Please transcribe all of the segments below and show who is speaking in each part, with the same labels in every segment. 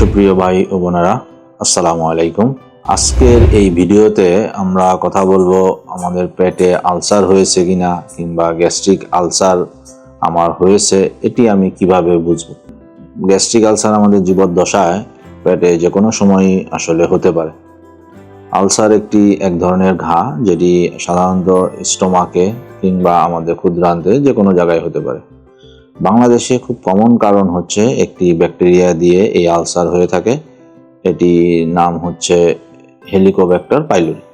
Speaker 1: সুপ্রিয় ভাই ও বোনেরা, আসসালামু আলাইকুম। আজকের এই ভিডিওতে আমরা কথা বলব আমাদের পেটে আলসার হয়েছে কিনা কিংবা গ্যাস্ট্রিক আলসার আমার হয়েছে, এটি আমি কীভাবে বুঝব? গ্যাস্ট্রিক আলসার আমাদের জীবদ্দশায় পেটে যে কোনো সময়ই আসলে হতে পারে। আলসার একটি এক ধরনের ঘা যেটি সাধারণত স্টোমাকে কিংবা আমাদের ক্ষুদ্রান্তে যে কোনো জায়গায় হতে পারে। বাংলাদেশে খুব কমন কারণ হচ্ছে একটি ব্যাকটেরিয়া দিয়ে এই আলসার হয়ে থাকে। এটি নাম হচ্ছে হেলিকোব্যাক্টার পাইলোরি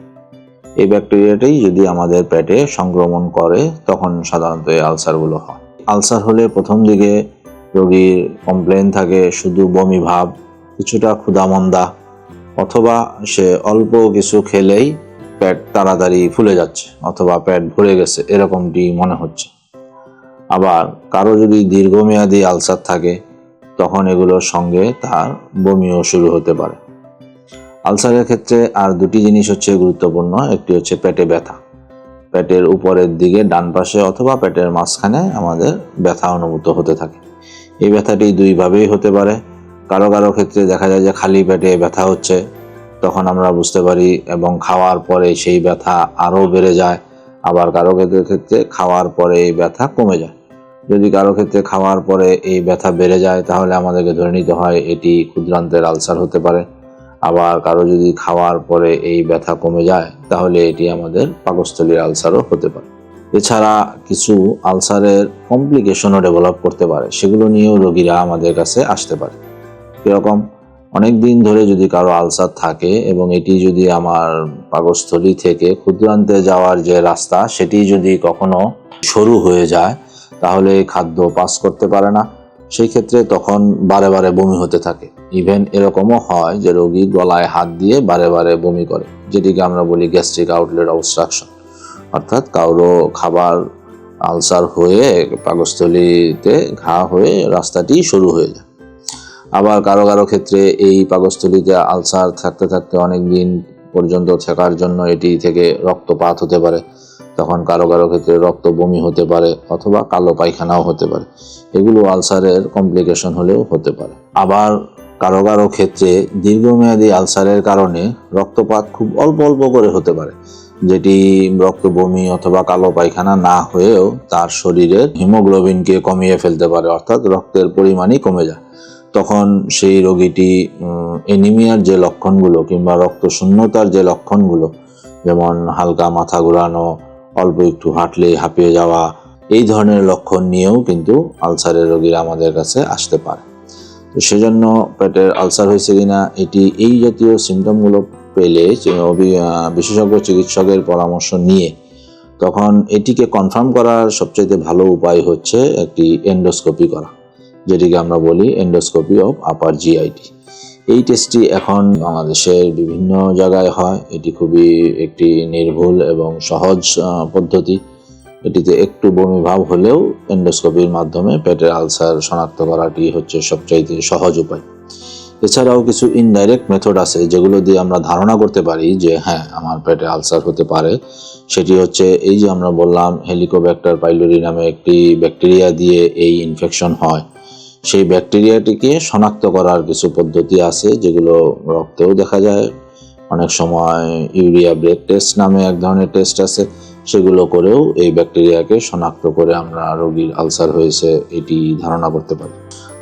Speaker 1: এই ব্যাকটেরিয়াটাই যদি আমাদের পেটে সংক্রমণ করে, তখন সাধারণত এই আলসারগুলো হয়। আলসার হলে প্রথম দিকে রোগীর কমপ্লেন থাকে, শুধু বমি ভাব, কিছুটা ক্ষুধামন্দা, অথবা সে অল্প কিছু খেলেই পেট তাড়াতাড়ি ফুলে যাচ্ছে, অথবা পেট ভরে গেছে, এরকমটি মনে হচ্ছে। আবার কারও যদি দীর্ঘমেয়াদী আলসার থাকে, তখন এগুলোর সঙ্গে তার বমিও শুরু হতে পারে। আলসারের ক্ষেত্রে আর দুটি জিনিস হচ্ছে গুরুত্বপূর্ণ, একটি হচ্ছে পেটে ব্যথা। পেটের উপরের দিকে ডান পাশে অথবা পেটের মাঝখানে আমাদের ব্যথা অনুভূত হতে থাকে। এই ব্যথাটি দুইভাবেই হতে পারে। কারও কারও ক্ষেত্রে দেখা যায় যে খালি পেটে ব্যথা হচ্ছে, তখন আমরা বুঝতে পারি এবং খাওয়ার পরে সেই ব্যথা আরও বেড়ে যায়। আবার কারও ক্ষেত্রে খাওয়ার পরে এই ব্যথা কমে যায়। যদি কারও ক্ষেত্রে খাওয়ার পরে এই ব্যথা বেড়ে যায়, তাহলে আমাদেরকে ধরে নিতে হয় এটি ক্ষুদ্রান্তের আলসার হতে পারে। আবার কারও যদি খাওয়ার পরে এই ব্যথা কমে যায়, তাহলে এটি আমাদের পাকস্থলীর আলসারও হতে পারে। এছাড়া কিছু আলসারের কমপ্লিকেশনও ডেভেলপ করতে পারে, সেগুলো নিয়েও রোগীরা আমাদের কাছে আসতে পারে। কীরকম অনেক দিন ধরে যদি কারও আলসার থাকে এবং এটি যদি আমার পাকস্থলী থেকে ক্ষুদ্রান্তে যাওয়ার যে রাস্তা, সেটি যদি কখনো সরু হয়ে যায় তাহলে খাদ্য পাস করতে পারে না। সেই ক্ষেত্রে তখন বারে বারে বমি হতে থাকে। ইভেন এরকমও হয় যে রোগী গলায় হাত দিয়ে বারে বারে বমি করে, যেটিকে আমরা বলি গ্যাস্ট্রিক আউটলেট অবস্ট্রাকশন অর্থাৎ কারও খাবার আলসার হয়ে পাকস্থলীতে ঘা হয়ে রাস্তাটি শুরু হয়ে যায়। আবার কারও কারও ক্ষেত্রে এই পাকস্থলীতে আলসার থাকতে থাকতে অনেক দিন পর্যন্ত থাকার জন্য এটি থেকে রক্তপাত হতে পারে। তখন কারও কারও ক্ষেত্রে রক্ত বমি হতে পারে অথবা কালো পায়খানাও হতে পারে। এগুলো আলসারের কমপ্লিকেশন হলেও হতে পারে। আবার কারও কারও ক্ষেত্রে দীর্ঘমেয়াদী আলসারের কারণে রক্তপাত খুব অল্প অল্প করে হতে পারে, যেটি রক্ত বমি অথবা কালো পায়খানা না হয়েও তার শরীরের হিমোগ্লোবিনকে কমিয়ে ফেলতে পারে, অর্থাৎ রক্তের পরিমাণই কমে যায়। তখন সেই রোগীটি এনিমিয়ার যে লক্ষণগুলো কিংবা রক্ত শূন্যতার যে লক্ষণগুলো যেমন হালকা মাথা ঘোরানো, অল্প একটু হাঁটলেই হাঁপিয়ে যাওয়া, এই ধরনের লক্ষণ নিয়েও কিন্তু আলসারের রোগীরা আমাদের কাছে আসতে পারে। তো সেজন্য পেটের আলসার হয়েছে কিনা, এটি এই জাতীয় সিমটমগুলো পেলে বিশেষজ্ঞ চিকিৎসকের পরামর্শ নিয়ে তখন এটিকে কনফার্ম করার সবচেয়ে ভালো উপায় হচ্ছে একটি এন্ডোস্কোপি করা, যেটিকে আমরা বলি এন্ডোস্কোপি অফ আপার জিআইটি এই টেস্টটি এখন বাংলাদেশের বিভিন্ন জায়গায় হয়। এটি খুবই একটি নির্ভুল এবং সহজ পদ্ধতি। এটিতে একটু বমি ভাব হলেও এন্ডোস্কোপির মাধ্যমে পেটের আলসার শনাক্ত করাটি হচ্ছে সবচাইতে সহজ উপায়। এছাড়াও কিছু ইনডাইরেক্ট মেথড আছে যেগুলো দিয়ে আমরা ধারণা করতে পারি যে হ্যাঁ আমার পেটে আলসার হতে পারে। সেটি হচ্ছে এই যে আমরা বললাম হেলিকোব্যাক্টার পাইলোরি নামে একটি ব্যাকটেরিয়া দিয়ে এই ইনফেকশন হয়। সেই ব্যাকটেরিয়াটিকে শনাক্ত করার কিছু পদ্ধতি আছে, যেগুলো রক্তেও দেখা যায়। অনেক সময় ইউরিয়া ব্রেক টেস্ট নামে এক ধরনের টেস্ট আছে, সেগুলো করেও এই ব্যাকটেরিয়াকে শনাক্ত করে আমরা রোগীর আলসার হয়েছে এটি ধারণা করতে পারি।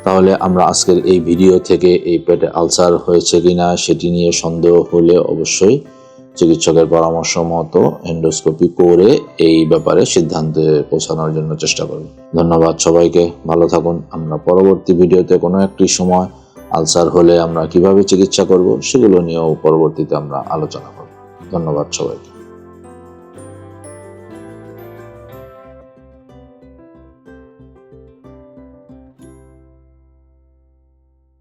Speaker 1: তাহলে আমরা আজকের এই ভিডিও থেকে এই পেটে আলসার হয়েছে কিনা সেটি নিয়ে সন্দেহ হলে অবশ্যই চিকিৎসকের পরামর্শ মতো এন্ডোস্কোপি করে এই ব্যাপারে সিদ্ধান্তে পৌঁছানোর জন্য চেষ্টা করব। ধন্যবাদ সবাইকে, ভালো থাকুন। আমরা পরবর্তী ভিডিওতে কোনো একটি সময় আলসার হলে আমরা কীভাবে চিকিৎসা করব সেগুলো নিয়েও পরবর্তীতে আমরা আলোচনা করব। ধন্যবাদ সবাইকে।